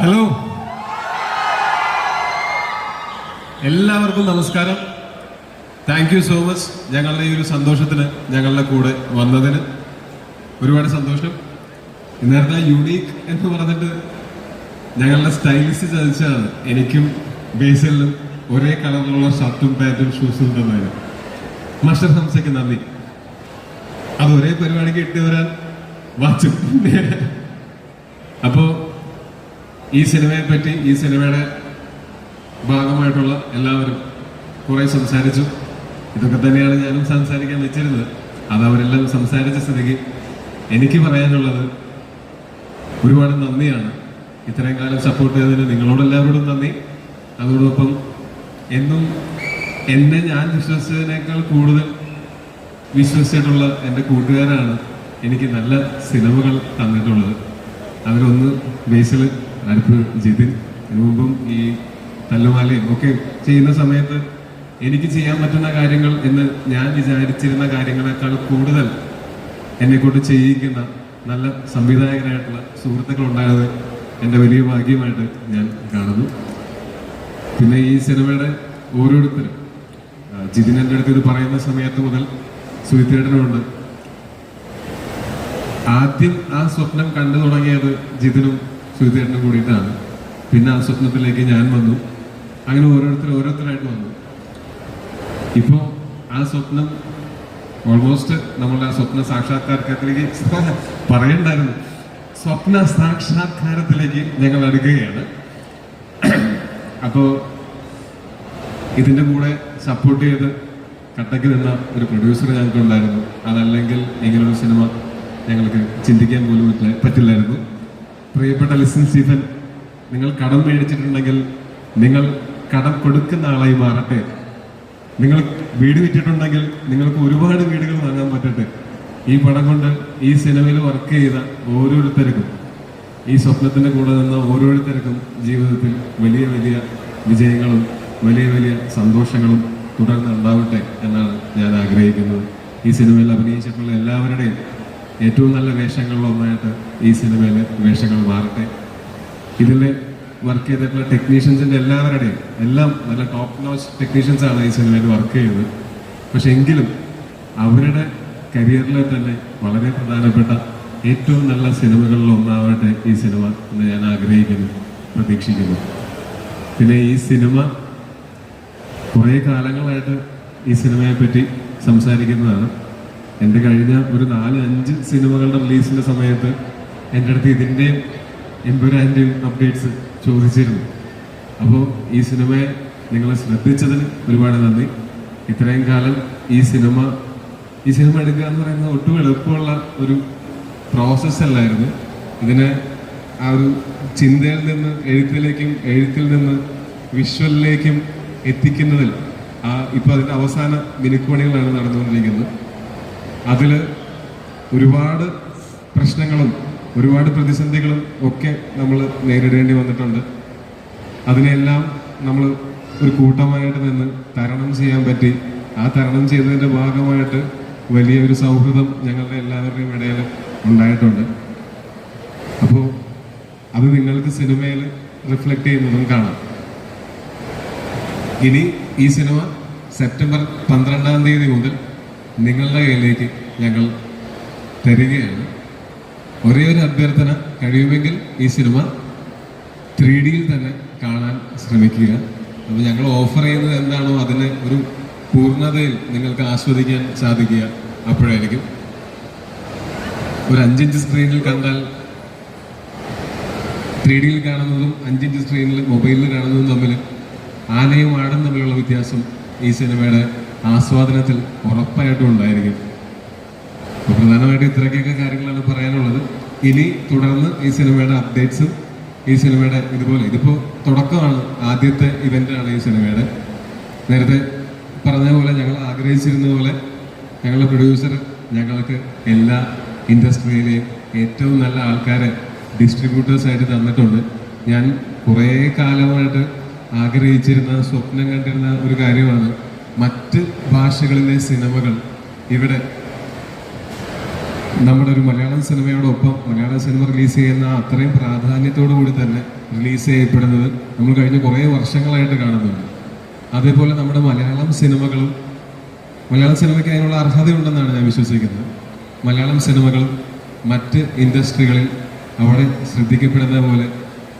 Hello എല്ലാവർക്കും നമസ്കാരം. Thank you so much ഞങ്ങളുടെ ഈ ഒരു സന്തോഷത്തിന് ഞങ്ങളുടെ കൂടെ വന്നതിന് ഒരുപാട് സന്തോഷം. നേരത്തെ യുണീക്ക് എന്ന് പറഞ്ഞിട്ട് ഞങ്ങളുടെ സ്റ്റൈലിസ്റ്റ് ചതിച്ചാണ് എനിക്കും ബേസലിനും ഒരേ കളറിലുള്ള ഷർട്ടും പാന്റും ഷൂസും തന്നതിന് മാസ്റ്റർ ഹംസയ്ക്ക് നന്ദി. അത് ഒരേ പരിപാടിക്ക് ഇട്ട് വരാൻ വാച്ചും അപ്പോ ഈ സിനിമയെ പറ്റി ഈ സിനിമയുടെ ഭാഗമായിട്ടുള്ള എല്ലാവരും കുറെ സംസാരിച്ചു. ഇതൊക്കെ തന്നെയാണ് ഞാനും സംസാരിക്കാൻ വെച്ചിരുന്നത്. അത് അവരെല്ലാം സംസാരിച്ച സ്ഥിതിക്ക് എനിക്ക് പറയാനുള്ളത് ഒരുപാട് നന്ദിയാണ്. ഇത്രയും കാലം സപ്പോർട്ട് ചെയ്തതിന് നിങ്ങളോടെല്ലാവരോടും നന്ദി. അതോടൊപ്പം എന്നും എന്നെ ഞാൻ വിശ്വസിച്ചതിനേക്കാൾ കൂടുതൽ വിശ്വസിച്ചിട്ടുള്ള എന്റെ കൂട്ടുകാരാണ് എനിക്ക് നല്ല സിനിമകൾ തന്നിട്ടുള്ളത്. അതിലൊന്ന് ബേസിൽ അടുപ്പ് ജിതിൻ. മുമ്പും ഈ തല്ലുമാലയും ഒക്കെ ചെയ്യുന്ന സമയത്ത് എനിക്ക് ചെയ്യാൻ പറ്റുന്ന കാര്യങ്ങൾ എന്ന് ഞാൻ വിചാരിച്ചിരുന്ന കാര്യങ്ങളെക്കാൾ കൂടുതൽ എന്നെക്കൊണ്ട് ചെയ്യിക്കുന്ന നല്ല സംവിധായകനായിട്ടുള്ള സുഹൃത്തുക്കൾ ഉണ്ടായത് എന്റെ വലിയ ഭാഗ്യമായിട്ട് ഞാൻ കാണുന്നു. പിന്നെ ഈ സിനിമയുടെ ഓരോരുത്തരും ജിതിൻ എന്റെ അടുത്ത് ഇത് പറയുന്ന സമയത്ത് മുതൽ സുഹിത്തേട്ടനുണ്ട് ആദ്യം ആ സ്വപ്നം കണ്ടു തുടങ്ങിയത് ജിതിനും സുഹിത്തേട്ടനും കൂടിയിട്ടാണ്. പിന്നെ ആ സ്വപ്നത്തിലേക്ക് ഞാൻ വന്നു. അങ്ങനെ ഓരോരുത്തർ ഓരോരുത്തരായിട്ട് വന്നു. ഇപ്പോൾ ആ സ്വപ്നം ഓൾമോസ്റ്റ് നമ്മളുടെ സ്വപ്ന സാക്ഷാത്കാരത്തിലേക്ക് പറയണ്ടായിരുന്നു. സ്വപ്ന സാക്ഷാത്കാരത്തിലേക്ക് ഞങ്ങൾ അടുക്കുകയാണ്. അപ്പോൾ ഇതിന്റെ കൂടെ സപ്പോർട്ട് ചെയ്ത് കട്ടയ്ക്ക് നിന്ന ഒരു പ്രൊഡ്യൂസർ ഞങ്ങൾക്ക് ഉണ്ടായിരുന്നു. അതല്ലെങ്കിൽ ഇങ്ങനൊരു സിനിമ ഞങ്ങൾക്ക് ചിന്തിക്കാൻ പോലും പറ്റില്ല- പറ്റില്ലായിരുന്നു. പ്രിയപ്പെട്ട ലിസൺ സ്റ്റീഫൻ നിങ്ങൾ കടം മേടിച്ചിട്ടുണ്ടെങ്കിൽ നിങ്ങൾ കടം കൊടുക്കുന്ന ആളായി മാറട്ടെ. നിങ്ങൾ വീട് വിറ്റിട്ടുണ്ടെങ്കിൽ നിങ്ങൾക്ക് ഒരുപാട് വീടുകൾ വാങ്ങാൻ പറ്റട്ടെ. ഈ പടം കൊണ്ട് ഈ സിനിമയിൽ വർക്ക് ചെയ്ത ഓരോരുത്തർക്കും ഈ സ്വപ്നത്തിന്റെ കൂടെ നിന്ന ഓരോരുത്തർക്കും ജീവിതത്തിൽ വലിയ വലിയ വിജയങ്ങളും വലിയ വലിയ സന്തോഷങ്ങളും തുടർന്ന് ഉണ്ടാവട്ടെ എന്നാണ് ഞാൻ ആഗ്രഹിക്കുന്നത്. ഈ സിനിമയിൽ അഭിനയിച്ചിട്ടുള്ള എല്ലാവരുടെയും ഏറ്റവും നല്ല വേഷങ്ങളിലൊന്നായിട്ട് ഈ സിനിമയിലെ വേഷങ്ങൾ മാറട്ടെ. ഇതിലെ വർക്ക് ചെയ്തിട്ടുള്ള ടെക്നീഷ്യൻസിന്റെ എല്ലാവരുടെയും എല്ലാം നല്ല ടോപ്പ് നോച്ച് ടെക്നീഷ്യൻസ് ആണ് ഈ സിനിമയിൽ വർക്ക് ചെയ്തത്. പക്ഷെ എങ്കിലും അവരുടെ കരിയറിലെ തന്നെ വളരെ പ്രധാനപ്പെട്ട ഏറ്റവും നല്ല സിനിമകളിൽ ഒന്നാവട്ടെ ഈ സിനിമ എന്ന് ഞാൻ ആഗ്രഹിക്കുന്നു പ്രതീക്ഷിക്കുന്നു. പിന്നെ ഈ സിനിമ കുറേ കാലങ്ങളായിട്ട് ഈ സിനിമയെ പറ്റി സംസാരിക്കുന്നതാണ്. എന്റെ കഴിഞ്ഞ ഒരു നാല് അഞ്ച് സിനിമകളുടെ റിലീസിന്റെ സമയത്ത് എന്റെ അടുത്ത് ഇതിന്റെയും എമ്പുരാന്റെയും അപ്ഡേറ്റ്സ് ചോദിച്ചിരുന്നു. അപ്പോൾ ഈ സിനിമയെ നിങ്ങൾ ശ്രദ്ധിച്ചതിന് ഒരുപാട് നന്ദി. ഇത്രയും കാലം ഈ സിനിമ ഈ സിനിമ എടുക്കുക എന്ന് പറയുന്നത് ഒട്ടും എളുപ്പമുള്ള ഒരു പ്രോസസ്സല്ലായിരുന്നു ഇതിനെ ആ ഒരു ചിന്തയിൽ നിന്ന് എഴുത്തിലേക്കും എഴുത്തിൽ നിന്ന് വിഷ്വലിലേക്കും എത്തിക്കുന്നതിൽ ആ ഇപ്പോൾ അതിന്റെ അവസാന മിനുക്കുപണികളാണ് നടന്നുകൊണ്ടിരിക്കുന്നത്. അതിൽ ഒരുപാട് പ്രശ്നങ്ങളും ഒരുപാട് പ്രതിസന്ധികളും ഒക്കെ നമ്മൾ നേരിടേണ്ടി വന്നിട്ടുണ്ട്. അതിനെല്ലാം നമ്മൾ ഒരു കൂട്ടമായിട്ട് നിന്ന് തരണം ചെയ്യാൻ പറ്റി. ആ തരണം ചെയ്തതിന്റെ ഭാഗമായിട്ട് വലിയ ഒരു സൗഹൃദം ഞങ്ങളുടെ എല്ലാവരുടെയും ഇടയിൽ ഉണ്ടായിട്ടുണ്ട്. അപ്പോൾ അത് നിങ്ങൾക്ക് സിനിമയിൽ റിഫ്ലക്റ്റ് ചെയ്യുന്നതും കാണാം. ഇനി ഈ സിനിമ സെപ്റ്റംബർ പന്ത്രണ്ടാം തീയതി മുതൽ നിങ്ങളുടെ കയ്യിലേക്ക് ഞങ്ങൾ തരികയാണ്. ഒരേ ഒരു അഭ്യർത്ഥന കഴിയുമെങ്കിൽ ഈ സിനിമ ത്രീ ഡിയിൽ തന്നെ കാണാൻ ശ്രമിക്കുക. അപ്പോൾ ഞങ്ങൾ ഓഫർ ചെയ്യുന്നത് എന്താണോ അതിന് ഒരു പൂർണതയിൽ നിങ്ങൾക്ക് ആസ്വദിക്കാൻ സാധിക്കുക അപ്പോഴായിരിക്കും. ഒരു അഞ്ചിഞ്ച് സ്ക്രീനിൽ കണ്ടാൽ ത്രീ ഡിയിൽ കാണുന്നതും അഞ്ചിഞ്ച് സ്ക്രീനിൽ മൊബൈലിൽ കാണുന്നതും തമ്മിൽ ആനയും ആടും തമ്മിലുള്ള വ്യത്യാസം ഈ സിനിമയുടെ ആസ്വാദനത്തിൽ ഉറപ്പായിട്ടും ഉണ്ടായിരിക്കും. പ്രധാനമായിട്ടും ഇത്രയ്ക്കൊക്കെ കാര്യങ്ങളാണ് പറയാനുള്ളത്. ഇനി തുടർന്ന് ഈ സിനിമയുടെ അപ്ഡേറ്റ്സും ഈ സിനിമയുടെ ഇതുപോലെ ഇതിപ്പോൾ തുടക്കമാണ് ആദ്യത്തെ ഇവന്റാണ് ഈ സിനിമയുടെ. നേരത്തെ പറഞ്ഞ പോലെ ഞങ്ങൾ ആഗ്രഹിച്ചിരുന്ന പോലെ ഞങ്ങളുടെ പ്രൊഡ്യൂസർ ഞങ്ങൾക്ക് എല്ലാ ഇൻഡസ്ട്രിയിലെയും ഏറ്റവും നല്ല ആൾക്കാരെ ഡിസ്ട്രിബ്യൂട്ടേഴ്സായിട്ട് തന്നിട്ടുണ്ട്. ഞാൻ കുറേ കാലമായിട്ട് ആഗ്രഹിച്ചിരുന്ന സ്വപ്നം കണ്ടിരുന്ന ഒരു കാര്യമാണ് മറ്റ് ഭാഷകളിലെ സിനിമകൾ ഇവിടെ നമ്മുടെ ഒരു മലയാളം സിനിമയോടൊപ്പം മലയാള സിനിമ റിലീസ് ചെയ്യുന്ന അത്രയും പ്രാധാന്യത്തോടു കൂടി തന്നെ റിലീസ് ചെയ്യപ്പെടുന്നത് നമ്മൾ കഴിഞ്ഞ കുറേ വർഷങ്ങളായിട്ട് കാണുന്നുണ്ട്. അതേപോലെ നമ്മുടെ മലയാളം സിനിമകളും മലയാളം സിനിമയ്ക്ക് അതിനുള്ള അർഹതയുണ്ടെന്നാണ് ഞാൻ വിശ്വസിക്കുന്നത്. മലയാളം സിനിമകളും മറ്റ് ഇൻഡസ്ട്രികളിൽ അവിടെ ശ്രദ്ധിക്കപ്പെടുന്ന പോലെ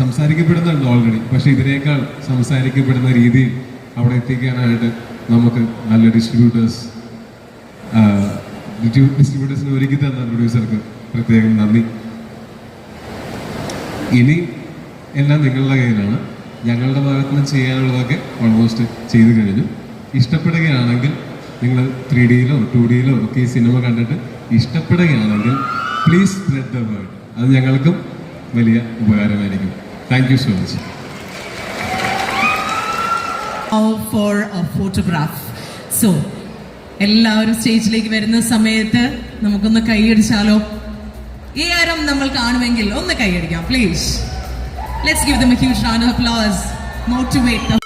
സംസാരിക്കപ്പെടുന്നുണ്ട് ഓൾറെഡി പക്ഷേ ഇതിനേക്കാൾ സംസാരിക്കപ്പെടുന്ന രീതിയിൽ അവിടെ എത്തിക്കാനായിട്ട് നമുക്ക് നല്ല ഡിസ്ട്രിബ്യൂട്ടേഴ്സ് ഡിസ്ട്രിബ്യൂട്ടേഴ്സിന് ഒരുക്കി തന്ന പ്രൊഡ്യൂസർക്ക് പ്രത്യേകം നന്ദി. ഇനി എല്ലാം നിങ്ങളുടെ കയ്യിലാണ്. ഞങ്ങളുടെ ഭാഗത്ത് നിന്ന് ചെയ്യാനുള്ളതൊക്കെ ഓൾമോസ്റ്റ് ചെയ്തു കഴിഞ്ഞു. ഇഷ്ടപ്പെടുകയാണെങ്കിൽ നിങ്ങൾ ത്രീ ഡിയിലോ ടു ഡിയിലോ ഒക്കെ ഈ സിനിമ കണ്ടിട്ട് ഇഷ്ടപ്പെടുകയാണെങ്കിൽ പ്ലീസ് സ്പ്രെഡ് ദ വേർഡ് അത് ഞങ്ങൾക്കും വലിയ ഉപകാരമായിരിക്കും. Thank you so much for photograph so എല്ലാവരും സ്റ്റേജിലേക്ക് വരുന്ന സമയത്ത് നമുക്കൊന്ന് കൈയടിച്ചാലോ? ഈ ആരം നമ്മൾ കാണുമെങ്കിൽ ഒന്ന് കൈയടിക്കാം please let's give them a huge round motivate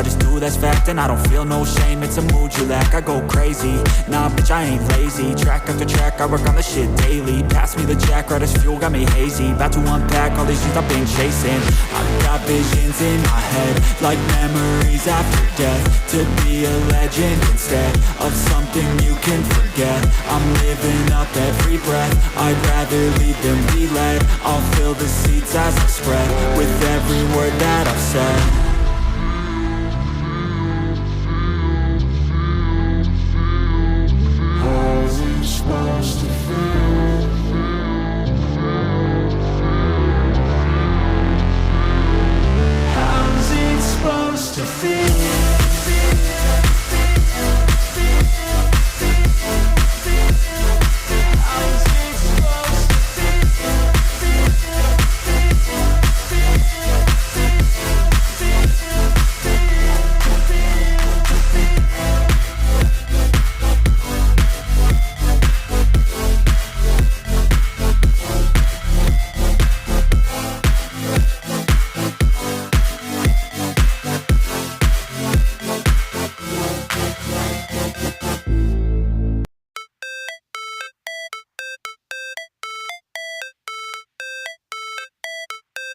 I just do that's fact, and I don't feel no shame. It's a mood you lack. I go crazy, nah, bitch, I ain't lazy. Track after track, I work on the shit daily. Pass me the jack, right as fuel, got me hazy. About to unpack all these things I've been chasing. I've got visions in my head, like memories after death. To be a legend instead of something you can forget. I'm living up every breath. I'd rather lead than be led. I'll fill the seats as I spread with every word that I've said.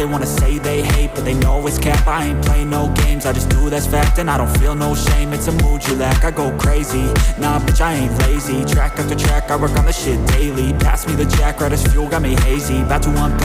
They wanna say they hate, but they know it's cap. I ain't play no games, I just do that's fact, and I don't feel no shame. It's a mood you lack. I go crazy, nah, bitch, I ain't lazy. Track after track, I work on the shit daily. Pass me the jack, right as fuel, got me hazy. About to unpack.